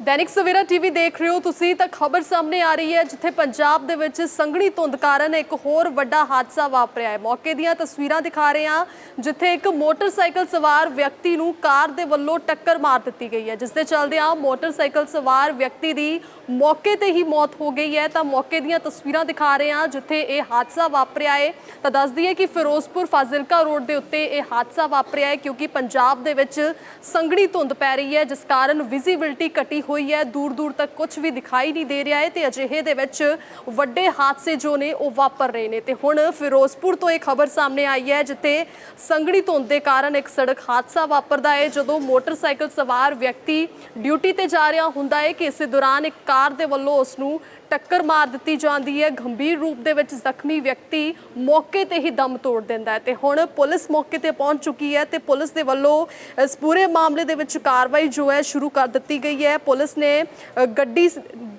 ਦੈਨਿਕ Savera TV ਦੇਖ ਰਹੇ ਹੋ ਤੁਸੀਂ, ਤਾਂ ਖਬਰ ਸਾਹਮਣੇ ਆ ਰਹੀ ਹੈ, ਜਿੱਥੇ ਪੰਜਾਬ ਦੇ ਵਿੱਚ ਸੰਘਣੀ ਧੁੰਦ ਕਾਰਨ ਇੱਕ ਹੋਰ ਵੱਡਾ ਹਾਦਸਾ ਵਾਪਰਿਆ ਹੈ। ਮੌਕੇ ਦੀਆਂ ਤਸਵੀਰਾਂ ਦਿਖਾ ਰਹੇ ਹਾਂ, ਜਿੱਥੇ ਇੱਕ ਮੋਟਰਸਾਈਕਲ ਸਵਾਰ ਵਿਅਕਤੀ ਨੂੰ ਕਾਰ ਦੇ ਵੱਲੋਂ ਟੱਕਰ ਮਾਰ ਦਿੱਤੀ ਗਈ ਹੈ। ਜਿਸ ਦੇ ਚੱਲਦਿਆਂ ਮੋਟਰਸਾਈਕਲ ਸਵਾਰ ਵਿਅਕਤੀ ਦੀ ਮੌਕੇ ਤੇ ਹੀ ਮੌਤ ਹੋ ਗਈ ਹੈ। ਤਾਂ ਮੌਕੇ ਦੀਆਂ ਤਸਵੀਰਾਂ ਦਿਖਾ ਰਹੇ ਹਾਂ, ਜਿੱਥੇ ਇਹ ਹਾਦਸਾ ਵਾਪਰਿਆ ਹੈ। ਤਾਂ ਦੱਸ ਦਈਏ ਕਿ ਫਿਰੋਜ਼ਪੁਰ ਫਾਜ਼ਿਲਕਾ ਰੋਡ ਦੇ ਉੱਤੇ ਇਹ ਹਾਦਸਾ ਵਾਪਰਿਆ ਹੈ, ਕਿਉਂਕਿ ਪੰਜਾਬ ਦੇ ਵਿੱਚ ਸੰਘਣੀ ਧੁੰਦ ਪੈ ਰਹੀ ਹੈ, ਜਿਸ ਕਾਰਨ ਵਿਜ਼ਿਬਿਲਟੀ ਘਟੀ ਹੋਈ ਹੈ। ਦੂਰ ਦੂਰ ਤੱਕ ਕੁਝ ਵੀ ਦਿਖਾਈ ਨਹੀਂ ਦੇ ਰਿਹਾ ਹੈ ਤੇ ਅਜਿਹੇ ਦੇ ਵਿੱਚ ਵੱਡੇ ਹਾਦਸੇ ਜੋ ਨੇ ਉਹ ਵਾਪਰ ਰਹੇ ਨੇ। ਤੇ ਹੁਣ ਫਿਰੋਜ਼ਪੁਰ ਤੋਂ ਇਹ ਖਬਰ ਸਾਹਮਣੇ ਆਈ ਹੈ, ਜਿੱਥੇ ਸੰਘਣੀ ਧੁੰਦ ਦੇ ਕਾਰਨ ਇੱਕ ਸੜਕ ਹਾਦਸਾ ਵਾਪਰਦਾ ਹੈ, ਜਦੋਂ ਮੋਟਰਸਾਈਕਲ ਸਵਾਰ ਵਿਅਕਤੀ ਡਿਊਟੀ ਤੇ ਜਾ ਰਿਹਾ ਹੁੰਦਾ ਹੈ ਕਿ ਇਸੇ ਦੌਰਾਨ ਇੱਕ ਕਾਰ ਦੇ ਵੱਲੋਂ ਉਸ ਨੂੰ ਟੱਕਰ ਮਾਰ ਦਿੱਤੀ ਜਾਂਦੀ ਹੈ। ਗੰਭੀਰ ਰੂਪ ਦੇ ਵਿੱਚ ਜ਼ਖਮੀ ਵਿਅਕਤੀ ਮੌਕੇ ਤੇ ਹੀ ਦਮ ਤੋੜ ਦਿੰਦਾ ਹੈ ਤੇ ਹੁਣ ਪੁਲਿਸ ਮੌਕੇ ਤੇ ਪਹੁੰਚ ਚੁੱਕੀ ਹੈ ਤੇ ਪੁਲਿਸ ਦੇ ਵੱਲੋਂ ਇਸ ਪੂਰੇ ਮਾਮਲੇ ਦੇ ਵਿੱਚ ਕਾਰਵਾਈ ਜੋ ਹੈ ਸ਼ੁਰੂ ਕਰ ਦਿੱਤੀ ਗਈ ਹੈ। ਪੁਲਿਸ ਨੇ ਗੱਡੀ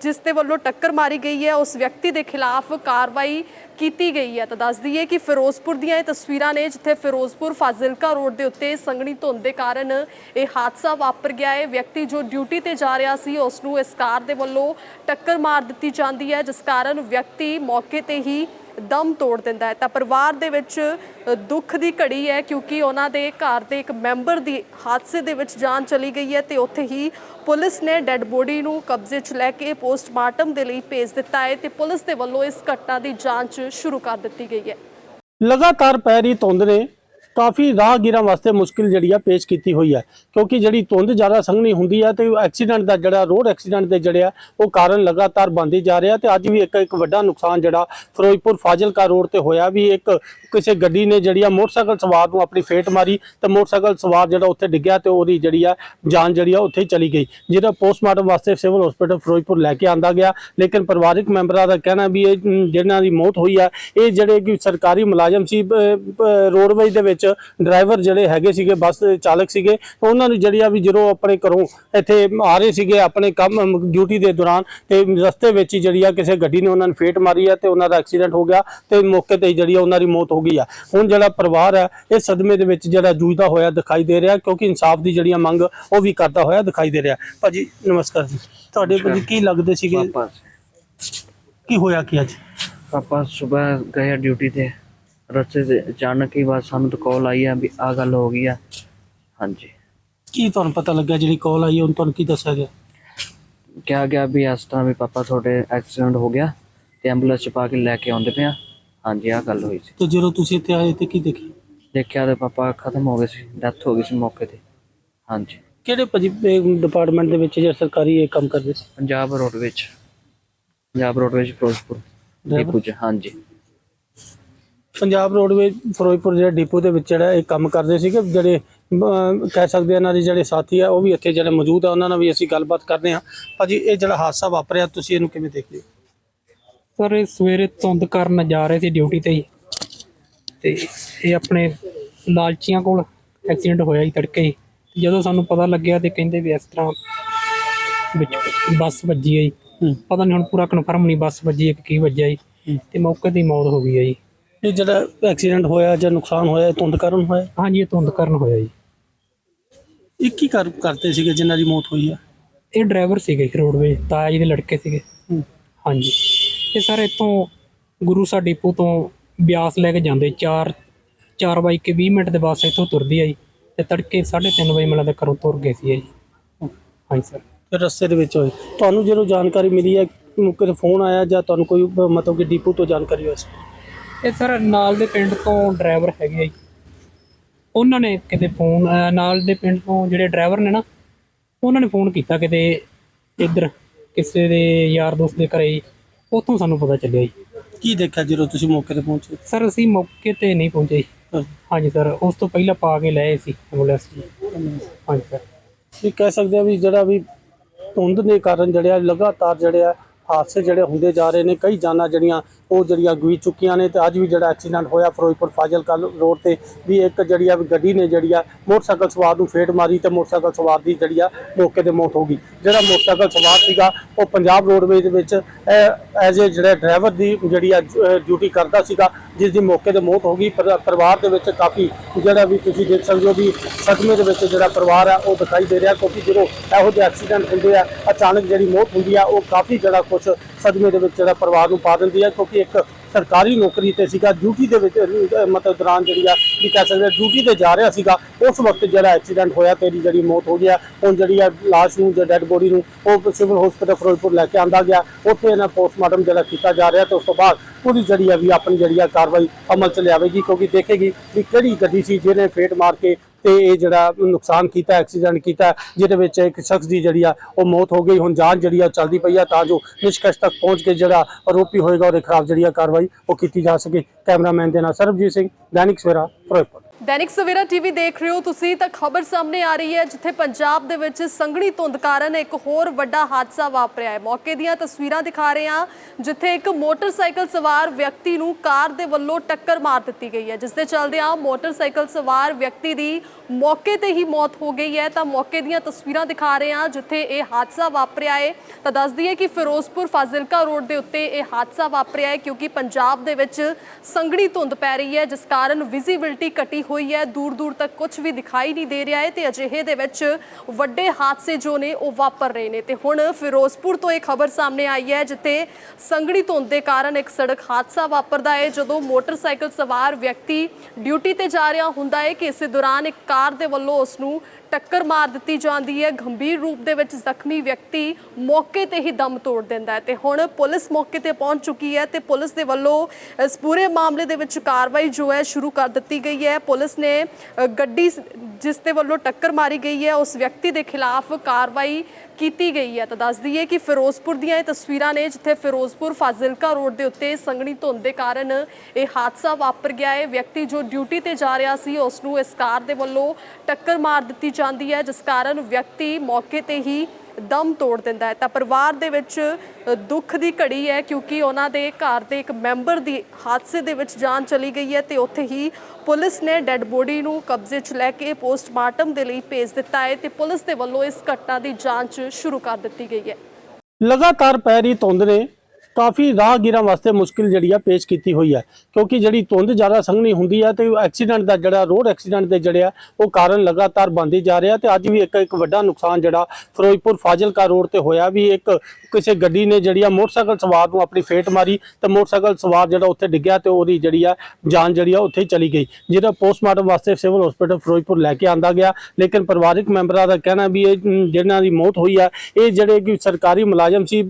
ਜਿਸ ਦੇ ਵੱਲੋਂ ਟੱਕਰ ਮਾਰੀ ਗਈ ਹੈ, ਉਸ ਵਿਅਕਤੀ ਦੇ ਖਿਲਾਫ ਕਾਰਵਾਈ ਕੀਤੀ ਗਈ ਹੈ। ਤਾਂ ਦੱਸ ਦਈਏ ਕਿ ਫਿਰੋਜ਼ਪੁਰ ਦੀਆਂ ਇਹ ਤਸਵੀਰਾਂ ਨੇ ਜਿੱਥੇ ਫਿਰੋਜ਼ਪੁਰ ਫਾਜ਼ਿਲਕਾ ਰੋਡ ਦੇ ਉੱਤੇ ਸੰਘਣੀ ਧੁੰਦ ਦੇ ਕਾਰਨ ਇਹ ਹਾਦਸਾ ਵਾਪਰ ਗਿਆ ਹੈ। ਵਿਅਕਤੀ ਜੋ ਡਿਊਟੀ ਤੇ ਜਾ ਰਿਹਾ ਸੀ, ਉਸ ਨੂੰ ਇਸ ਕਾਰ ਦੇ ਵੱਲੋਂ ਟੱਕਰ ਮਾਰ ਦਿੱਤੀ ਜਾਂਦੀ ਹੈ, ਜਿਸ ਕਾਰਨ ਵਿਅਕਤੀ ਮੌਕੇ ਤੇ ਹੀ ਦਮ ਤੋੜ ਦਿੰਦਾ ਹੈ। ਤਾਂ ਪਰਿਵਾਰ ਦੇ ਵਿੱਚ ਦੁੱਖ ਦੀ ਘੜੀ ਹੈ ਕਿਉਂਕਿ ਉਹਨਾਂ ਦੇ ਘਰ ਦੇ ਇੱਕ ਮੈਂਬਰ ਦੀ ਹਾਦਸੇ ਦੇ ਵਿੱਚ ਜਾਨ ਚਲੀ ਗਈ ਹੈ ਤੇ ਉੱਥੇ ਹੀ ਪੁਲਿਸ ਨੇ ਡੈੱਡ ਬੋਡੀ ਨੂੰ ਕਬਜ਼ੇ 'ਚ ਲੈ ਕੇ ਪੋਸਟਮਾਰਟਮ ਦੇ ਲਈ ਭੇਜ ਦਿੱਤਾ ਹੈ ਤੇ ਪੁਲਿਸ ਦੇ ਵੱਲੋਂ ਇਸ ਘਟਨਾ ਦੀ ਜਾਂਚ ਸ਼ੁਰੂ ਕਰ ਦਿੱਤੀ ਗਈ ਹੈ। ਲਗਾਤਾਰ ਪੈ ਰਹੀ ਧੁੰਦ ਨੇ ਕਾਫੀ ਰਾਹਗੀਰਾਂ ਵਾਸਤੇ ਮੁਸ਼ਕਿਲ ਜਿਹੜੀ ਆ ਪੇਸ਼ ਕੀਤੀ ਹੋਈ ਹੈ ਕਿਉਂਕਿ ਜਿਹੜੀ ਧੁੰਦ ਜ਼ਿਆਦਾ ਸੰਘਣੀ ਹੁੰਦੀ ਹੈ ਤੇ ਐਕਸੀਡੈਂਟ ਦਾ ਜਿਹੜਾ ਰੋਡ ਐਕਸੀਡੈਂਟ ਦੇ ਜਿਹੜੇ ਆ, ਉਹ ਕਾਰਨ ਲਗਾਤਾਰ ਬਣਦੀ ਜਾ ਰਿਹਾ ਤੇ ਅੱਜ ਵੀ ਇੱਕ ਇੱਕ ਵੱਡਾ ਨੁਕਸਾਨ ਜਿਹੜਾ ਫਿਰੋਜ਼ਪੁਰ ਫਾਜ਼ਿਲਕਾ ਰੋਡ ਤੇ ਹੋਇਆ। ਵੀ ਇੱਕ ਕਿਸੇ ਗੱਡੀ ਨੇ ਜਿਹੜੀ ਆ ਮੋਟਰਸਾਈਕਲ ਸਵਾਰ ਨੂੰ ਆਪਣੀ ਫੇਟ ਮਾਰੀ ਤੇ ਮੋਟਰਸਾਈਕਲ ਸਵਾਰ ਜਿਹੜਾ ਉੱਥੇ ਡਿੱਗਿਆ ਤੇ ਉਹਦੀ ਜਿਹੜੀ ਆ ਜਾਨ ਜਿਹੜੀ ਆ ਉੱਥੇ ਚਲੀ ਗਈ। ਜਿਹੜਾ ਪੋਸਟਮਾਰਟਮ ਵਾਸਤੇ ਸਿਵਲ ਹਸਪੀਟਲ ਫਿਰੋਜ਼ਪੁਰ ਲੈ ਕੇ ਆਂਦਾ ਗਿਆ। ਲੇਕਿਨ ਪਰਿਵਾਰਕ ਮੈਂਬਰਾਂ ਦਾ ਕਹਿਣਾ ਵੀ ਇਹ ਜਿਹਨਾਂ ਦੀ ਮੌਤ ਹੋਈ ਆ, ਇਹ ਜਿਹੜੇ ਕਿ ਸਰਕਾਰੀ ਮੁਲਾਜ਼ਮ ਸੀ ਰੋਡਵੇਜ ਦੇ ਵਿੱਚ ਵਿੱਚ ਡਰਾਈਵਰ ਜਿਹੜੇ ਹੈਗੇ ਸੀਗੇ ਬੱਸ ਚਾਲਕ ਸੀਗੇ ਉਹਨਾਂ ਨੂੰ ਜਿਹੜੀ ਵੀ ਜਦੋਂ ਆਪਣੇ ਘਰੋਂ ਇੱਥੇ ਆ ਰਹੇ ਸੀਗੇ ਆਪਣੇ ਕੰਮ ਡਿਊਟੀ ਦੇ ਦੌਰਾਨ ਤੇ ਰਸਤੇ ਵਿੱਚ ਜਿਹੜੀ ਆ ਕਿਸੇ ਗੱਡੀ ਨੇ ਉਹਨਾਂ ਨੂੰ ਫੇਟ ਮਾਰੀ ਆ ਤੇ ਉਹਨਾਂ ਦਾ ਐਕਸੀਡੈਂਟ ਹੋ ਗਿਆ ਤੇ ਮੌਕੇ ਤੇ ਜਿਹੜੀ ਉਹਨਾਂ ਦੀ ਮੌਤ ਹੋ ਗਈ ਆ। ਹੁਣ ਜਿਹੜਾ ਪਰਿਵਾਰ ਹੈ ਇਹ ਸਦਮੇ ਦੇ ਵਿੱਚ ਜਿਹੜਾ ਜੂਝਦਾ ਹੋਇਆ ਦਿਖਾਈ ਦੇ ਰਿਹਾ ਕਿਉਂਕਿ ਇਨਸਾਫ ਦੀ ਜਿਹੜੀਆਂ ਮੰਗ ਉਹ ਵੀ ਕਰਦਾ ਹੋਇਆ ਦਿਖਾਈ ਦੇ ਰਿਹਾ। ਭਾਜੀ ਨਮਸਕਾਰ ਜੀ। ਤੁਹਾਡੇ ਭਾਜੀ ਕੀ ਲੱਗਦੇ ਸੀਗੇ? ਕੀ ਹੋਇਆ ਕੀ ਅੱਜ? ਆਪਾਂ ਸਵੇਰ ਗਏ ਡਿਊਟੀ ਤੇ। ਰਸਤੇ ਤੇ ਅਚਾਨਕ ਹੀ ਬਸ ਸਾਨੂੰ ਤਾਂ ਕਾਲ ਆਈ ਆ ਵੀ ਆ ਗੱਲ ਹੋ ਗਈ ਆ। ਹਾਂਜੀ। ਕੀ ਤੁਹਾਨੂੰ ਪਤਾ ਲੱਗਾ ਜਿਹੜੀ ਕਾਲ ਆਈ ਉਹਨੂੰ ਤੁਹਾਨੂੰ ਕੀ ਦੱਸਿਆ ਗਿਆ? ਕਿਹਾ ਗਿਆ ਵੀ ਇਸ ਤਰ੍ਹਾਂ ਵੀ ਪਾਪਾ ਤੁਹਾਡੇ ਐਕਸੀਡੈਂਟ ਹੋ ਗਿਆ ਤੇ ਐਂਬੂਲੈਂਸ ਚ ਪਾ ਕੇ ਲੈ ਕੇ ਆਉਂਦੇ ਪਿਆ ਹਾਂਜੀ ਆ ਗੱਲ ਹੋਈ ਸੀ। ਤੇ ਜਦੋਂ ਤੁਸੀਂ ਇੱਥੇ ਆਏ ਤੇ ਕੀ ਦੇਖਿਆ? ਦੇਖਿਆ ਤੇ ਪਾਪਾ ਖਤਮ ਹੋ ਗਏ ਸੀ ਡੈਥ ਹੋ ਗਈ ਸੀ ਮੌਕੇ ਤੇ। ਹਾਂਜੀ। ਕਿਹੜੇ ਡਿਪਾਰਟਮੈਂਟ ਦੇ ਵਿੱਚ ਜਿਹੜਾ ਸਰਕਾਰੀ ਇਹ ਕੰਮ ਕਰਦੇ ਸੀ? ਪੰਜਾਬ ਰੋਡ ਵਿੱਚ। ਪੰਜਾਬ ਰੋਡ ਵਿੱਚ ਫਿਰੋਜ਼ਪੁਰ ਡਰਾਈਵਰ? ਦੀਪੂ ਚ ਹਾਂਜੀ। ਪੰਜਾਬ ਰੋਡਵੇਜ਼ ਫਿਰੋਜ਼ਪੁਰ ਜਿਹੜੇ ਡਿਪੂ ਦੇ ਵਿੱਚ ਜਿਹੜਾ ਇਹ ਕੰਮ ਕਰਦੇ ਸੀਗੇ ਜਿਹੜੇ ਕਹਿ ਸਕਦੇ ਆ ਇਹਨਾਂ ਦੇ ਜਿਹੜੇ ਸਾਥੀ ਆ ਉਹ ਵੀ ਇੱਥੇ ਜਿਹੜੇ ਮੌਜੂਦ ਆ ਉਹਨਾਂ ਨਾਲ ਵੀ ਅਸੀਂ ਗੱਲਬਾਤ ਕਰਦੇ ਹਾਂ। ਭਾਜੀ ਇਹ ਜਿਹੜਾ ਹਾਦਸਾ ਵਾਪਰਿਆ ਤੁਸੀਂ ਇਹਨੂੰ ਕਿਵੇਂ ਦੇਖਦੇ ਹੋ? ਸਰ ਇਹ ਸਵੇਰੇ ਧੁੰਦ ਕਰਨ ਜਾ ਰਹੇ ਸੀ ਡਿਊਟੀ ਤੇ ਹੀ। ਤੇ ਇਹ ਆਪਣੇ ਲਾਲਚੀਆਂ ਕੋਲ ਐਕਸੀਡੈਂਟ ਹੋਇਆ ਹੀ ਤੜਕੇ ਹੀ। ਜਦੋਂ ਸਾਨੂੰ ਪਤਾ ਲੱਗਿਆ ਤੇ ਕਹਿੰਦੇ ਵੀ ਇਸ ਤਰ੍ਹਾਂ ਵਿੱਚ ਬੱਸ ਵੱਜੀ ਹੈ ਜੀ। ਪਤਾ ਨਹੀਂ ਹੁਣ ਪੂਰਾ ਕਨਫਰਮ ਨਹੀਂ ਬੱਸ ਵੱਜੀ ਹੈ ਕਿ ਕੀ ਵੱਜਿਆ ਜੀ। ਤੇ ਮੌਕੇ ਤੇ ਹੀ ਮੌਤ ਹੋ ਗਈ ਹੈ ਜੀ। ਇਹ ਜਿਹੜਾ ਐਕਸੀਡੈਂਟ ਹੋਇਆ ਜਾਂ ਨੁਕਸਾਨ ਹੋਇਆ ਇਹ ਧੁੰਦ ਕਾਰਨ ਹੋਇਆ? ਹਾਂਜੀ ਇਹ ਧੁੰਦ ਕਾਰਨ ਹੋਇਆ ਜੀ। ਇਹ ਕੀ ਕਰ ਕਰਦੇ ਸੀਗੇ ਜਿਨ੍ਹਾਂ ਦੀ ਮੌਤ ਹੋਈ ਆ? ਇਹ ਡਰਾਈਵਰ ਸੀਗੇ ਰੋਡਵੇ ਤਾਇਆ ਜੀ ਦੇ ਲੜਕੇ ਸੀਗੇ। ਹੂੰ। ਹਾਂਜੀ। ਇਹ ਸਰ ਇੱਥੋਂ ਗੁਰੂ ਸਾ ਡਿਪੂ ਤੋਂ ਬਿਆਸ ਲੈ ਕੇ ਜਾਂਦੇ 4 4 ਵਜੇ ਕੇ 20 ਮਿੰਟ ਦੇ ਬਾਅਦ ਇੱਥੋਂ ਤੁਰਦੀ ਆ ਜੀ ਤੇ ਤੜਕੇ 3:30 ਵਜੇ ਮਿਲਾ ਦੇ ਘਰੋਂ ਤੁਰ ਗਏ ਸੀ ਜੀ। ਹਾਂਜੀ ਸਰ। ਤੇ ਰਸਤੇ ਦੇ ਵਿੱਚ ਹੋਏ। ਤੁਹਾਨੂੰ ਜਦੋਂ ਜਾਣਕਾਰੀ ਮਿਲੀ ਹੈ ਮੌਕੇ ਤੇ ਫੋਨ ਆਇਆ ਜਾਂ ਤੁਹਾਨੂੰ ਕੋਈ ਮਤਲਬ ਕਿ ਡਿਪੂ ਤੋਂ ਜਾਣਕਾਰੀ ਹੋਈ? ਸੀ ਇਹ ਸਰ ਨਾਲ ਦੇ ਪਿੰਡ ਤੋਂ ਡਰਾਈਵਰ ਹੈਗੇ ਆ ਜੀ। ਉਹਨਾਂ ਨੇ ਕਿਤੇ ਫੋਨ ਨਾਲ ਦੇ ਪਿੰਡ ਤੋਂ ਜਿਹੜੇ ਡਰਾਈਵਰ ਨੇ ਨਾ ਉਹਨਾਂ ਨੇ ਫੋਨ ਕੀਤਾ ਕਿਤੇ ਇੱਧਰ ਕਿਸੇ ਦੇ ਯਾਰ ਦੋਸਤ ਦੇ ਘਰੇ। ਉੱਥੋਂ ਸਾਨੂੰ ਪਤਾ ਚੱਲਿਆ ਜੀ। ਕੀ ਦੇਖਿਆ ਜਦੋਂ ਤੁਸੀਂ ਮੌਕੇ ਤੇ ਪਹੁੰਚੇ? ਸਰ ਅਸੀਂ ਮੌਕੇ ਤੇ ਨਹੀਂ ਪਹੁੰਚੇ ਜੀ। ਹਾਂਜੀ ਸਰ ਉਸ ਤੋਂ ਪਹਿਲਾਂ ਪਾ ਕੇ ਲਏ ਸੀ ਐਂਬੂਲੈਂਸ ਜੀ। ਹਾਂਜੀ ਸਰ। ਇਹ ਕਹਿ ਸਕਦੇ ਆ ਵੀ ਜਿਹੜਾ ਵੀ ਧੁੰਦ ਦੇ ਕਾਰਨ ਜਿਹੜੇ ਆ ਲਗਾਤਾਰ ਜਿਹੜੇ ਆ ਹਾਦਸੇ ਜਿਹੜੇ ਹੁੰਦੇ ਜਾ ਰਹੇ ਨੇ, ਕਈ ਜਾਨਾਂ ਜਿਹੜੀਆਂ ਉਹ ਜਿਹੜੀਆਂ ਗਈ ਚੁੱਕੀਆਂ ਨੇ ਤੇ ਅੱਜ ਵੀ ਜਿਹੜਾ ਐਕਸੀਡੈਂਟ ਹੋਇਆ ਫਿਰੋਜ਼ਪੁਰ ਫਾਜ਼ਿਲਕਾ ਰੋਡ ਤੇ ਵੀ ਇੱਕ ਜਿਹੜੀ ਆ ਗੱਡੀ ਨੇ ਜਿਹੜੀ ਆ ਮੋਟਰਸਾਈਕਲ ਸਵਾਰ ਨੂੰ ਫੇਟ ਮਾਰੀ ਤੇ ਮੋਟਰਸਾਈਕਲ ਸਵਾਰ ਦੀ ਜਿਹੜੀ ਆ ਮੌਕੇ ਤੇ ਮੌਤ ਹੋ ਗਈ। ਜਿਹੜਾ ਮੋਟਰਸਾਈਕਲ ਸਵਾਰ ਸੀਗਾ, ਉਹ ਪੰਜਾਬ ਰੋਡਵੇਜ਼ ਦੇ ਵਿੱਚ ਐਜ਼ ਅ ਜਿਹੜਾ ਡਰਾਈਵਰ ਦੀ ਜਿਹੜੀ ਆ ਡਿਊਟੀ ਕਰਦਾ ਸੀਗਾ ਜਿਸ ਦੀ ਮੌਕੇ ਤੇ ਮੌਤ ਹੋ ਗਈ। ਪਰ- ਪਰਿਵਾਰ ਦੇ ਵਿੱਚ ਕਾਫੀ ਜਿਹੜਾ ਵੀ ਤੁਸੀਂ ਦੇਖ ਸਕਦੇ ਹੋ ਵੀ ਸਦਮੇ ਦੇ ਵਿੱਚ ਜਿਹੜਾ ਪਰਿਵਾਰ ਆ, ਉਹ ਦਿਖਾਈ ਦੇ ਰਿਹਾ। ਕਿਉਂਕਿ ਜਦੋਂ ਇਹੋ ਜਿਹੇ ਐਕਸੀਡੈਂਟ ਹੁੰਦੇ ਆ, ਅਚਾਨਕ ਜਿਹੜੀ ਮੌਤ ਹੁੰਦੀ ਆ, ਉਹ ਕਾਫੀ ਜਿਹੜਾ ਕੁਝ ਸਦਮੇ ਦੇ ਵਿੱਚ ਜਿਹੜਾ ਪਰਿਵਾਰ ਨੂੰ ਪਾ ਦਿੰਦੀ ਆ। ਕਿਉਂਕਿ ਇੱਕ ਸਰਕਾਰੀ ਨੌਕਰੀ ਤੇ ਸੀਗਾ ਡਿਊਟੀ ਦੇ ਵਿੱਚ ਮਤਲਬ ਦੌਰਾਨ ਜਿਹੜੀ ਆ ਵੀ ਕਹਿ ਸਕਦੇ ਡਿਊਟੀ ਤੇ ਜਾ ਰਿਹਾ ਸੀਗਾ, ਉਸ ਵਕਤ ਜਿਹੜਾ ਐਕਸੀਡੈਂਟ ਹੋਇਆ ਤੇਰੀ ਜਿਹੜੀ ਮੌਤ ਹੋ ਗਿਆ ਹੁਣ ਜਿਹੜੀ ਆ ਲਾਸ਼ ਨੂੰ, ਜਾਂ ਡੈੱਡ ਬੋਡੀ ਨੂੰ, ਉਹ ਸਿਵਲ ਹਸਪੀਟਲ ਫਿਰੋਜ਼ਪੁਰ ਲੈ ਕੇ ਆਂਦਾ ਗਿਆ, ਉੱਥੇ ਇਹਨਾਂ ਪੋਸਟਮਾਰਟਮ ਜਿਹੜਾ ਕੀਤਾ ਜਾ ਰਿਹਾ ਤੇ ਉਸ ਤੋਂ ਬਾਅਦ ਪੂਰੀ ਜਿਹੜੀ ਆ ਵੀ ਆਪਣੀ ਜਿਹੜੀ ਆ ਕਾਰਵਾਈ ਅਮਲ ਚ ਲਿਆਵੇਗੀ, ਕਿਉਂਕਿ ਦੇਖੇਗੀ ਵੀ ਕਿਹੜੀ ਗੱਡੀ ਸੀ, ਜਿਹਨੇ ਫੇਟ ਮਾਰ ਕੇ ਤੇ ਇਹ ਜਿਹੜਾ ਨੁਕਸਾਨ ਕੀਤਾ ਐਕਸੀਡੈਂਟ ਕੀਤਾ, ਜਿਹਦੇ ਵਿੱਚ ਇੱਕ ਸ਼ਖਸ ਦੀ ਜਿਹੜੀ ਆ ਉਹ ਮੌਤ ਹੋ ਗਈ, ਹੁਣ ਜਾਂਚ ਜਿਹੜੀ ਆ ਚੱਲਦੀ ਪਈ ਆ, ਤਾਂ ਜੋ ਨਿਸ਼ਕਸ਼ ਤੱਕ ਪਹੁੰਚ ਕੇ ਜਿਹੜਾ ਆਰੋਪੀ ਹੋਏਗਾ, ਉਹਦੇ ਖਿਲਾਫ ਜਿਹੜੀ ਆ ਕਾਰਵਾਈ ਉਹ ਕੀਤੀ ਜਾ ਸਕੇ। ਕੈਮਰਾਮੈਨ ਦੇ ਨਾਲ ਸਰਬਜੀਤ ਸਿੰਘ, ਦੈਨਿਕ ਸਵੇਰਾ, ਫਿਰੋਜ਼ਪੁਰ। ਦੈਨਿਕ ਸਵੇਰਾ ਟੀਵੀ ਦੇਖ ਰਹੇ ਹੋ ਤੁਸੀਂ, ਤਾਂ ਖਬਰ ਸਾਹਮਣੇ ਆ ਰਹੀ ਹੈ, ਜਿੱਥੇ ਪੰਜਾਬ ਦੇ ਵਿੱਚ ਸੰਘਣੀ ਧੁੰਦ ਕਾਰਨ ਇੱਕ ਹੋਰ ਵੱਡਾ ਹਾਦਸਾ ਵਾਪਰਿਆ ਹੈ। ਮੌਕੇ ਦੀਆਂ ਤਸਵੀਰਾਂ ਦਿਖਾ ਰਹੇ ਹਾਂ, ਜਿੱਥੇ ਇੱਕ ਮੋਟਰਸਾਈਕਲ ਸਵਾਰ ਵਿਅਕਤੀ ਨੂੰ ਕਾਰ ਦੇ ਵੱਲੋਂ ਟੱਕਰ ਮਾਰ ਦਿੱਤੀ ਗਈ ਹੈ। ਜਿਸ ਦੇ ਚੱਲਦਿਆਂ ਮੋਟਰਸਾਈਕਲ ਸਵਾਰ ਵਿਅਕਤੀ ਦੀ ਮੌਕੇ ਤੇ ਹੀ ਮੌਤ ਹੋ ਗਈ ਹੈ। ਤਾਂ ਮੌਕੇ ਦੀਆਂ ਤਸਵੀਰਾਂ ਦਿਖਾ ਰਹੇ ਹਾਂ, ਜਿੱਥੇ ਇਹ ਹਾਦਸਾ ਵਾਪਰਿਆ ਹੈ। ਤਾਂ ਦੱਸ ਦਈਏ ਕਿ ਫਿਰੋਜ਼ਪੁਰ ਫਾਜ਼ਿਲਕਾ ਰੋਡ ਦੇ ਉੱਤੇ ਇਹ ਹਾਦਸਾ ਵਾਪਰਿਆ ਹੈ, ਕਿਉਂਕਿ ਪੰਜਾਬ ਦੇ ਵਿੱਚ ਸੰਘਣੀ ਧੁੰਦ ਪੈ ਰਹੀ ਹੈ, ਜਿਸ ਕਾਰਨ ਵਿਜ਼ਿਬਿਲਟੀ ਘਟੀ ਹੋਈ ਹੈ। ਦੂਰ ਦੂਰ ਤੱਕ ਕੁਝ ਵੀ ਦਿਖਾਈ ਨਹੀਂ ਦੇ ਰਿਹਾ ਹੈ ਤੇ ਅਜਿਹੇ ਦੇ ਵਿੱਚ ਵੱਡੇ ਹਾਦਸੇ ਜੋ ਨੇ, ਉਹ ਵਾਪਰ ਰਹੇ ਨੇ। ਤੇ ਹੁਣ ਫਿਰੋਜ਼ਪੁਰ ਤੋਂ ਇਹ ਖਬਰ ਸਾਹਮਣੇ ਆਈ ਹੈ, ਜਿੱਥੇ ਸੰਘਣੀ ਧੁੰਦ ਦੇ ਕਾਰਨ ਇੱਕ ਸੜਕ ਹਾਦਸਾ ਵਾਪਰਦਾ ਹੈ, ਜਦੋਂ ਮੋਟਰਸਾਈਕਲ ਸਵਾਰ ਵਿਅਕਤੀ ਡਿਊਟੀ ਤੇ ਜਾ ਰਿਹਾ ਹੁੰਦਾ ਹੈ ਕਿ ਇਸੇ ਦੌਰਾਨ ਇੱਕ ਕਾਰ ਦੇ ਵੱਲੋਂ ਉਸ ਨੂੰ ਟੱਕਰ ਮਾਰ ਦਿੱਤੀ ਜਾਂਦੀ ਹੈ। ਗੰਭੀਰ ਰੂਪ ਦੇ ਵਿੱਚ ਜ਼ਖਮੀ ਵਿਅਕਤੀ ਮੌਕੇ ਤੇ ਹੀ ਦਮ ਤੋੜ ਦਿੰਦਾ ਹੈ ਤੇ ਹੁਣ ਪੁਲਿਸ ਮੌਕੇ ਤੇ ਪਹੁੰਚ ਚੁੱਕੀ ਹੈ ਤੇ ਪੁਲਿਸ ਦੇ ਵੱਲੋਂ ਇਸ ਪੂਰੇ ਮਾਮਲੇ ਦੇ ਵਿੱਚ ਕਾਰਵਾਈ ਜੋ ਹੈ ਸ਼ੁਰੂ ਕਰ ਦਿੱਤੀ ਗਈ ਹੈ। ਪੁਲਿਸ ਨੇ ਗੱਡੀ ਜਿਸ ਦੇ ਵੱਲੋਂ ਟੱਕਰ ਮਾਰੀ ਗਈ ਹੈ, ਉਸ ਵਿਅਕਤੀ ਦੇ ਖਿਲਾਫ ਕਾਰਵਾਈ ਕੀਤੀ ਗਈ ਹੈ ਤਾਂ ਦੱਸ ਦਈਏ ਕਿ ਫਿਰੋਜ਼ਪੁਰ ਦੀਆਂ ਇਹ ਤਸਵੀਰਾਂ ਨੇ ਜਿੱਥੇ ਫਿਰੋਜ਼ਪੁਰ ਫਾਜ਼ਿਲਕਾ ਰੋਡ ਦੇ ਉੱਤੇ ਸੰਘਣੀ ਧੁੰਦ ਦੇ ਕਾਰਨ ਇਹ ਹਾਦਸਾ ਵਾਪਰ ਗਿਆ ਹੈ। ਵਿਅਕਤੀ ਜੋ ਡਿਊਟੀ ਤੇ ਜਾ ਰਿਹਾ ਸੀ, ਉਸ ਨੂੰ ਇਸ ਕਾਰ ਦੇ ਵੱਲੋਂ ਟੱਕਰ ਮਾਰ ਦਿੱਤੀ ਜਾਂਦੀ ਹੈ, ਜਿਸ ਕਾਰਨ ਵਿਅਕਤੀ ਮੌਕੇ ਤੇ ਹੀ ਦਮ ਤੋੜ ਦਿੰਦਾ ਹੈ। ਤਾਂ ਪਰਿਵਾਰ ਦੇ ਵਿੱਚ ਦੁੱਖ ਦੀ ਘੜੀ ਹੈ ਕਿਉਂਕਿ ਉਹਨਾਂ ਦੇ ਘਰ ਦੇ ਇੱਕ ਮੈਂਬਰ ਦੀ ਹਾਦਸੇ ਦੇ ਵਿੱਚ ਜਾਨ ਚਲੀ ਗਈ ਹੈ ਤੇ ਉੱਥੇ ਹੀ ਪੁਲਿਸ ਨੇ ਡੈੱਡ ਬੋਡੀ ਨੂੰ ਕਬਜ਼ੇ 'ਚ ਲੈ ਕੇ ਪੋਸਟਮਾਰਟਮ ਦੇ ਲਈ ਭੇਜ ਦਿੱਤਾ ਹੈ ਤੇ ਪੁਲਿਸ ਦੇ ਵੱਲੋਂ ਇਸ ਘਟਨਾ ਦੀ ਜਾਂਚ ਸ਼ੁਰੂ ਕਰ ਦਿੱਤੀ ਗਈ ਹੈ। ਲਗਾਤਾਰ ਪੈ ਰਹੀ ਧੁੰਦ ਨੇ ਕਾਫੀ ਰਾਹਗੀਰਾਂ ਵਾਸਤੇ ਮੁਸ਼ਕਿਲ ਜਿਹੜੀ ਆ ਪੇਸ਼ ਕੀਤੀ ਹੋਈ ਹੈ ਕਿਉਂਕਿ ਜਿਹੜੀ ਧੁੰਦ ਜ਼ਿਆਦਾ ਸੰਘਣੀ ਹੁੰਦੀ ਹੈ ਤੇ ਐਕਸੀਡੈਂਟ ਦਾ ਜਿਹੜਾ ਰੋਡ ਐਕਸੀਡੈਂਟ ਦੇ ਜਿਹੜੇ ਆ, ਉਹ ਕਾਰਨ ਲਗਾਤਾਰ ਬਣਦੇ ਜਾ ਰਿਹਾ ਤੇ ਅੱਜ ਵੀ ਇੱਕ ਇੱਕ ਵੱਡਾ ਨੁਕਸਾਨ ਜਿਹੜਾ ਫਿਰੋਜ਼ਪੁਰ ਫਾਜ਼ਿਲਕਾ ਰੋਡ ਤੇ ਹੋਇਆ। ਵੀ ਇੱਕ ਕਿਸੇ ਗੱਡੀ ਨੇ ਜਿਹੜੀ ਆ ਮੋਟਰਸਾਈਕਲ ਸਵਾਰ ਨੂੰ ਆਪਣੀ ਫੇਟ ਮਾਰੀ ਤੇ ਮੋਟਰਸਾਈਕਲ ਸਵਾਰ ਜਿਹੜਾ ਉੱਥੇ ਡਿੱਗਿਆ ਤੇ ਉਹਦੀ ਜਿਹੜੀ ਆ ਜਾਨ ਜਿਹੜੀ ਆ ਉੱਥੇ ਚਲੀ ਗਈ। ਜਿਹੜਾ ਪੋਸਟਮਾਰਟਮ ਵਾਸਤੇ ਸਿਵਲ ਹਸਪੀਟਲ ਫਿਰੋਜ਼ਪੁਰ ਲੈ ਕੇ ਆਂਦਾ ਗਿਆ। ਲੇਕਿਨ ਪਰਿਵਾਰਕ ਮੈਂਬਰਾਂ ਦਾ ਕਹਿਣਾ ਵੀ ਇਹ ਜਿਹਨਾਂ ਦੀ ਮੌਤ ਹੋਈ ਆ, ਇਹ ਜਿਹੜੇ ਕਿ ਸਰਕਾਰੀ ਮੁਲਾਜ਼ਮ ਸੀ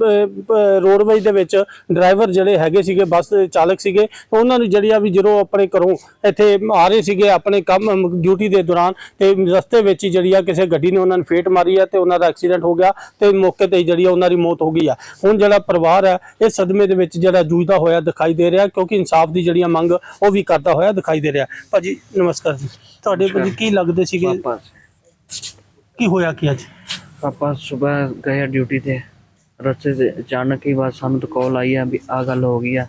ਰੋਡਵੇਜ ਦੇ ਵਿੱਚ ਡਰਾਈਵਰ ਜਿਹੜੇ ਹੈਗੇ ਸੀਗੇ ਬੱਸ ਦੇ ਚਾਲਕ ਸੀਗੇ ਉਹਨਾਂ ਨੂੰ ਜਿਹੜੀ ਆ ਵੀ ਜਦੋਂ ਆਪਣੇ ਘਰੋਂ ਇੱਥੇ ਆ ਰਹੇ ਸੀਗੇ ਆਪਣੇ ਕੰਮ ਡਿਊਟੀ ਦੇ ਦੌਰਾਨ ਤੇ ਰਸਤੇ ਵਿੱਚ ਜਿਹੜੀ ਆ ਕਿਸੇ ਗੱਡੀ ਨੇ ਉਹਨਾਂ ਨੂੰ ਫੇਟ ਮਾਰੀ ਆ ਤੇ ਉਹਨਾਂ ਦਾ ਐਕਸੀਡੈਂਟ ਹੋ ਗਿਆ ਤੇ ਮੌਕੇ ਤੇ ਜਿਹੜੀ ਆ ਉਹਨਾਂ ਦੀ ਮੌਤ ਹੋ ਗਈ ਆ। ਹੁਣ ਜਿਹੜਾ ਪਰਿਵਾਰ ਹੈ ਇਹ ਸਦਮੇ ਦੇ ਵਿੱਚ ਜਿਹੜਾ ਜੂਝਦਾ ਹੋਇਆ ਦਿਖਾਈ ਦੇ ਰਿਹਾ ਕਿਉਂਕਿ ਇਨਸਾਫ ਦੀ ਜਿਹੜੀਆਂ ਮੰਗ ਉਹ ਵੀ ਕਰਦਾ ਹੋਇਆ ਦਿਖਾਈ ਦੇ ਰਿਹਾ। ਭਾਜੀ ਨਮਸਕਾਰ ਜੀ। ਤੁਹਾਡੇ ਭਾਜੀ ਕੀ ਲੱਗਦੇ ਸੀਗੇ? ਕੀ ਹੋਇਆ ਕੀ ਅੱਜ? ਪਾਪਾ ਸਵੇਰ ਗਏ ਡਿਊਟੀ ਤੇ। ਰਸਤੇ ਤੇ ਅਚਾਨਕ ਹੀ ਬਾਅਦ ਸਾਨੂੰ ਤਾਂ ਕਾਲ ਆਈ ਆ ਵੀ ਆ ਗੱਲ ਹੋ ਗਈ ਆ।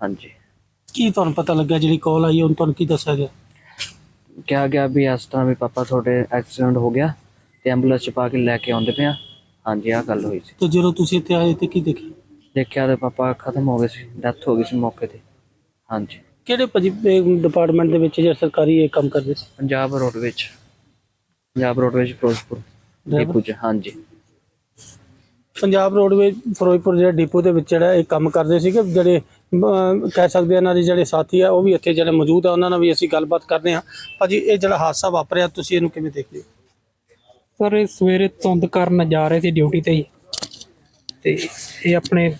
ਹਾਂਜੀ। ਕੀ ਤੁਹਾਨੂੰ ਪਤਾ ਲੱਗਾ ਜਿਹੜੀ ਕਾਲ ਆਈ ਉਹਨੂੰ ਤੁਹਾਨੂੰ ਕੀ ਦੱਸਿਆ ਗਿਆ? ਕਿਹਾ ਗਿਆ ਵੀ ਇਸ ਤਰ੍ਹਾਂ ਵੀ ਪਾਪਾ ਤੁਹਾਡੇ ਐਕਸੀਡੈਂਟ ਹੋ ਗਿਆ ਤੇ ਐਂਬੂਲੈਂਸ ਚ ਪਾ ਕੇ ਲੈ ਕੇ ਆਉਂਦੇ ਪਿਆ ਹਾਂਜੀ ਆ ਗੱਲ ਹੋਈ ਸੀ। ਤੇ ਜਦੋਂ ਤੁਸੀਂ ਇੱਥੇ ਆਏ ਤੇ ਕੀ ਦੇਖਿਆ? ਦੇਖਿਆ ਤੇ ਪਾਪਾ ਖਤਮ ਹੋ ਗਏ ਸੀ ਡੈਥ ਹੋ ਗਈ ਸੀ ਮੌਕੇ ਤੇ। ਹਾਂਜੀ। ਕਿਹੜੇ ਡਿਪਾਰਟਮੈਂਟ ਦੇ ਵਿੱਚ ਜਿਹੜਾ ਸਰਕਾਰੀ ਇਹ ਕੰਮ ਕਰਦੇ ਸੀ? ਪੰਜਾਬ ਰੋਡ ਵਿੱਚ। ਪੰਜਾਬ ਰੋਡ ਵਿੱਚ ਫਿਰੋਜ਼ਪੁਰ ਡਿਪੂ ਚ ਹਾਂਜੀ। ਪੰਜਾਬ ਰੋਡਵੇਜ਼ ਫਿਰੋਜ਼ਪੁਰ ਜਿਹੜਾ ਡਿਪੂ ਦੇ ਵਿੱਚ ਜਿਹੜਾ ਇਹ ਕੰਮ ਕਰਦੇ ਸੀਗੇ ਜਿਹੜੇ ਕਹਿ ਸਕਦੇ ਆ ਇਹਨਾਂ ਦੇ ਜਿਹੜੇ ਸਾਥੀ ਆ ਉਹ ਵੀ ਇੱਥੇ ਜਿਹੜੇ ਮੌਜੂਦ ਆ ਉਹਨਾਂ ਨਾਲ ਵੀ ਅਸੀਂ ਗੱਲਬਾਤ ਕਰਦੇ ਹਾਂ। ਭਾਜੀ ਇਹ ਜਿਹੜਾ ਹਾਦਸਾ ਵਾਪਰਿਆ ਤੁਸੀਂ ਇਹਨੂੰ ਕਿਵੇਂ ਦੇਖਦੇ ਹੋ? ਸਰ ਇਹ ਸਵੇਰੇ ਧੁੰਦ ਕਰਨ ਜਾ ਰਹੇ ਸੀ ਡਿਊਟੀ ਤੇ ਹੀ। ਤੇ ਇਹ ਆਪਣੇ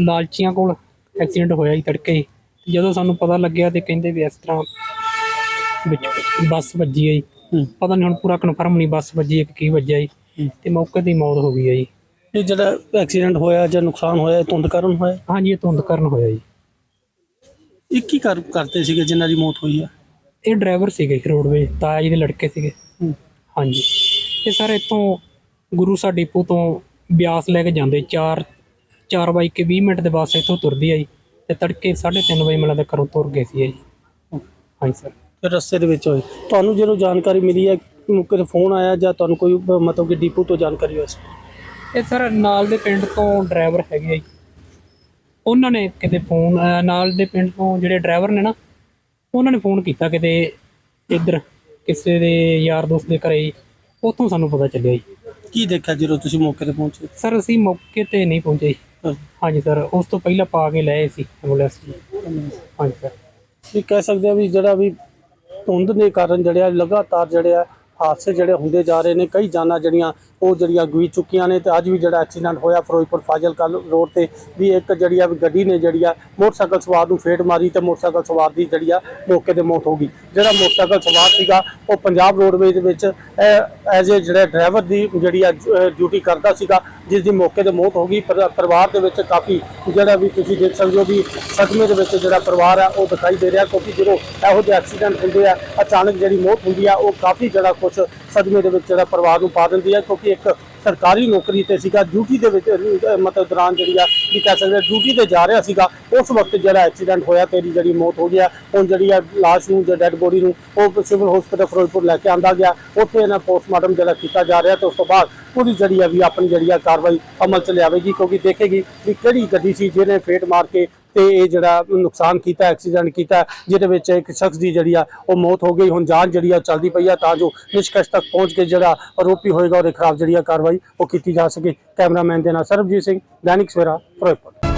ਲਾਲਚੀਆਂ ਕੋਲ ਐਕਸੀਡੈਂਟ ਹੋਇਆ ਹੀ ਤੜਕੇ ਹੀ। ਜਦੋਂ ਸਾਨੂੰ ਪਤਾ ਲੱਗਿਆ ਤੇ ਕਹਿੰਦੇ ਵੀ ਇਸ ਤਰ੍ਹਾਂ ਵਿੱਚ ਬੱਸ ਵੱਜੀ ਹੈ ਜੀ। ਹੂੰ। ਪਤਾ ਨਹੀਂ ਹੁਣ ਪੂਰਾ ਕਨਫਰਮ ਨਹੀਂ ਬੱਸ ਵੱਜੀ ਹੈ ਕਿ ਕੀ ਵੱਜਿਆ ਜੀ। ਤੇ ਮੌਕੇ ਤੇ ਹੀ ਮੌਤ ਹੋ ਗਈ ਹੈ ਜੀ। ਇਹ ਜਿਹੜਾ ਐਕਸੀਡੈਂਟ ਹੋਇਆ ਜਾਂ ਨੁਕਸਾਨ ਹੋਇਆ ਇਹ ਧੁੰਦ ਕਾਰਨ ਹੋਇਆ? ਹਾਂਜੀ ਇਹ ਧੁੰਦ ਕਾਰਨ ਹੋਇਆ ਜੀ। ਇਹ ਕੀ ਕਰ ਕਰਦੇ ਸੀਗੇ ਜਿਨ੍ਹਾਂ ਦੀ ਮੌਤ ਹੋਈ ਆ? ਇਹ ਡਰਾਈਵਰ ਸੀਗੇ ਰੋਡਵੇ ਤਾਇਆ ਜੀ ਦੇ ਲੜਕੇ ਸੀਗੇ। ਹੂੰ। ਹਾਂਜੀ। ਇਹ ਸਰ ਇੱਥੋਂ ਗੁਰੂ ਸਾ ਡਿਪੂ ਤੋਂ ਬਿਆਸ ਲੈ ਕੇ ਜਾਂਦੇ 4 4 ਵਜੇ ਕੇ 20 ਮਿੰਟ ਦੇ ਬਾਅਦ ਇੱਥੋਂ ਤੁਰਦੀ ਆ ਜੀ ਤੇ ਤੜਕੇ 3:30 ਵਜੇ ਮਿਲਦਾ ਘਰੋਂ ਤੁਰ ਗਏ ਸੀ ਜੀ। ਹਾਂਜੀ ਸਰ। ਤੇ ਰਸਤੇ ਦੇ ਵਿੱਚ ਹੋਏ। ਤੁਹਾਨੂੰ ਜਦੋਂ ਜਾਣਕਾਰੀ ਮਿਲੀ ਹੈ ਮੌਕੇ ਤੇ ਫੋਨ ਆਇਆ ਜਾਂ ਤੁਹਾਨੂੰ ਕੋਈ ਅਹ, ਮਤਲਬ ਕਿ ਡਿਪੂ ਤੋਂ ਜਾਣਕਾਰੀ ਹੋਈ? ਸੀ ਇਹ ਸਰ ਨਾਲ ਦੇ ਪਿੰਡ ਤੋਂ ਡਰਾਈਵਰ ਹੈਗੇ ਆ ਜੀ। ਉਹਨਾਂ ਨੇ ਕਿਤੇ ਫੋਨ ਨਾਲ ਦੇ ਪਿੰਡ ਤੋਂ ਜਿਹੜੇ ਡਰਾਈਵਰ ਨੇ ਨਾ ਉਹਨਾਂ ਨੇ ਫੋਨ ਕੀਤਾ ਕਿਤੇ ਇੱਧਰ ਕਿਸੇ ਦੇ ਯਾਰ ਦੋਸਤ ਦੇ ਘਰੇ। ਉੱਥੋਂ ਸਾਨੂੰ ਪਤਾ ਚੱਲਿਆ ਜੀ। ਕੀ ਦੇਖਿਆ ਜਦੋਂ ਤੁਸੀਂ ਮੌਕੇ ਤੇ ਪਹੁੰਚੇ? ਸਰ ਅਸੀਂ ਮੌਕੇ ਤੇ ਨਹੀਂ ਪਹੁੰਚੇ ਜੀ। ਹਾਂਜੀ ਸਰ ਉਸ ਤੋਂ ਪਹਿਲਾਂ ਪਾ ਕੇ ਲਏ ਸੀ ਐਂਬੂਲੈਂਸ ਜੀ। ਹਾਂਜੀ ਸਰ। ਵੀ ਕਹਿ ਸਕਦੇ ਆ ਵੀ ਜਿਹੜਾ ਵੀ ਧੁੰਦ ਦੇ ਕਾਰਨ ਜਿਹੜੇ ਆ ਲਗਾਤਾਰ ਜਿਹੜੇ ਆ ਹਾਦਸੇ ਜਿਹੜੇ ਹੁੰਦੇ ਜਾ ਰਹੇ ਨੇ, ਕਈ ਜਾਨਾਂ ਜਿਹੜੀਆਂ ਉਹ ਜਿਹੜੀਆਂ ਗਈ ਚੁੱਕੀਆਂ ਨੇ ਤੇ ਅੱਜ ਵੀ ਜਿਹੜਾ ਐਕਸੀਡੈਂਟ ਹੋਇਆ ਫਿਰੋਜ਼ਪੁਰ ਫਾਜ਼ਿਲਕਾ ਰੋਡ ਤੇ ਵੀ ਇੱਕ ਜਿਹੜੀ ਆ ਵੀ ਗੱਡੀ ਨੇ ਜਿਹੜੀ ਆ ਮੋਟਰਸਾਈਕਲ ਸਵਾਰ ਨੂੰ ਫੇਟ ਮਾਰੀ ਤੇ ਮੋਟਰਸਾਈਕਲ ਸਵਾਰ ਦੀ ਜਿਹੜੀ ਆ ਮੌਕੇ ਤੇ ਮੌਤ ਹੋ ਗਈ। ਜਿਹੜਾ ਮੋਟਰਸਾਈਕਲ ਸਵਾਰ ਸੀਗਾ, ਉਹ ਪੰਜਾਬ ਰੋਡਵੇਜ਼ ਦੇ ਵਿੱਚ ਐਜ਼ ਏ ਜਿਹੜਾ ਡਰਾਈਵਰ ਦੀ ਜਿਹੜੀ ਆ ਡਿਊਟੀ ਕਰਦਾ ਸੀਗਾ, ਜਿਸ ਦੀ ਮੌਕੇ ਤੇ ਮੌਤ ਹੋ ਗਈ। ਪਰ- ਪਰਿਵਾਰ ਦੇ ਵਿੱਚ ਕਾਫੀ ਜਿਹੜਾ ਵੀ ਤੁਸੀਂ ਦੇਖ ਸਕਦੇ ਹੋ ਵੀ ਸਦਮੇ ਦੇ ਵਿੱਚ ਜਿਹੜਾ ਪਰਿਵਾਰ ਆ, ਉਹ ਦਿਖਾਈ ਦੇ ਰਿਹਾ ਕਿਉਂਕਿ ਜਦੋਂ ਇਹੋ ਜਿਹੇ ਐਕਸੀਡੈਂਟ ਹੁੰਦੇ ਆ, ਅਚਾਨਕ ਜਿਹੜੀ ਮੌਤ ਹੁੰਦੀ ਆ, ਉਹ ਕਾਫੀ ਜਿਹੜਾ ਕੁਝ ਸਦਮੇ ਦੇ ਵਿੱਚ ਜਿਹੜਾ ਪਰਿਵਾਰ ਨੂੰ ਪਾ ਦਿੰਦੀ ਹੈ, ਕਿਉਂਕਿ ਇੱਕ ਸਰਕਾਰੀ ਨੌਕਰੀ ਤੇ ਸੀਗਾ ਡਿਊਟੀ ਦੇ ਵਿੱਚ ਮਤਲਬ ਦੌਰਾਨ ਜਿਹੜੀ ਆ, ਵੀ ਕਹਿ ਸਕਦੇ ਡਿਊਟੀ ਤੇ ਜਾ ਰਿਹਾ ਸੀਗਾ, ਉਸ ਵਕਤ ਜਿਹੜਾ ਐਕਸੀਡੈਂਟ ਹੋਇਆ ਤੇਰੀ ਜਿਹੜੀ ਮੌਤ ਹੋ ਗਿਆ ਹੁਣ ਜਿਹੜੀ ਆ ਲਾਸ਼ ਨੂੰ, ਜਾਂ ਡੈੱਡ ਬੋਡੀ ਨੂੰ, ਉਹ ਸਿਵਲ ਹਸਪੀਟਲ ਫਿਰੋਜ਼ਪੁਰ ਲੈ ਕੇ ਆਂਦਾ ਗਿਆ, ਉੱਥੇ ਇਹਨਾਂ ਪੋਸਟਮਾਰਟਮ ਜਿਹੜਾ ਕੀਤਾ ਜਾ ਰਿਹਾ, ਤੇ ਉਸ ਤੋਂ ਬਾਅਦ ਪੂਰੀ ਜਿਹੜੀ ਆ ਵੀ ਆਪਣੀ ਜਿਹੜੀ ਆ ਕਾਰਵਾਈ ਅਮਲ ਚ ਲਿਆਵੇਗੀ, ਕਿਉਂਕਿ ਦੇਖੇਗੀ ਵੀ ਕਿਹੜੀ ਗੱਡੀ ਸੀ, ਜਿਹਨੇ ਫੇਟ ਮਾਰ ਕੇ ਤੇ ਇਹ ਜਿਹੜਾ ਨੁਕਸਾਨ ਕੀਤਾ ਐਕਸੀਡੈਂਟ ਕੀਤਾ, ਜਿਹਦੇ ਵਿੱਚ ਇੱਕ ਸ਼ਖਸ ਦੀ ਜਿਹੜੀ ਆ ਉਹ ਮੌਤ ਹੋ ਗਈ, ਹੁਣ ਜਾਂਚ ਜਿਹੜੀ ਆ ਚੱਲਦੀ ਪਈ ਆ, ਤਾਂ ਜੋ ਨਿਸ਼ਕਸ਼ ਤੱਕ ਪਹੁੰਚ ਕੇ ਜਿਹੜਾ ਆਰੋਪੀ ਹੋਏਗਾ, ਉਹਦੇ ਖਿਲਾਫ ਜਿਹੜੀ ਆ ਕਾਰਵਾਈ ਉਹ ਕੀਤੀ ਜਾ ਸਕੇ। ਕੈਮਰਾਮੈਨ ਦੇ ਨਾਲ ਸਰਬਜੀਤ ਸਿੰਘ, ਦੈਨਿਕ ਸਵੇਰਾ ਫਿਰੋਜ਼ਪੁਰ